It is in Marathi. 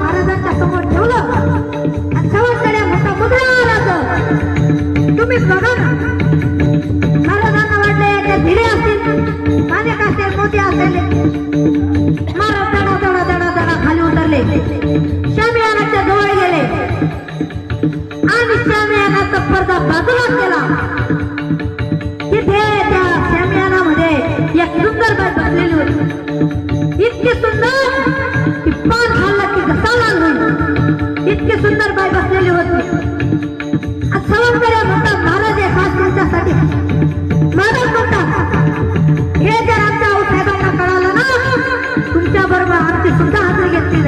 महाराजांच्या समोर ठेवलं. आणि सवडकड्या मोठा बघा आला तुम्ही बघा ना. महाराजांना वाटले ते धिरे असतील. मानिक असेल मोठे असेल. महाराज दडा दडा खाली उतरले. शामियानाच्या जवळ गेले. आणि शामियानाचा पडदा बाजूला केला. तिथे त्या शामियानामध्ये एक सुंदर बाई होती. इतकी सुंदर इतके सुंदर बाई बसलेले होते. सवंगड्या म्हणतात महाराज हे आमच्या कळालं ना तुमच्या बरोबर सुद्धा घेतली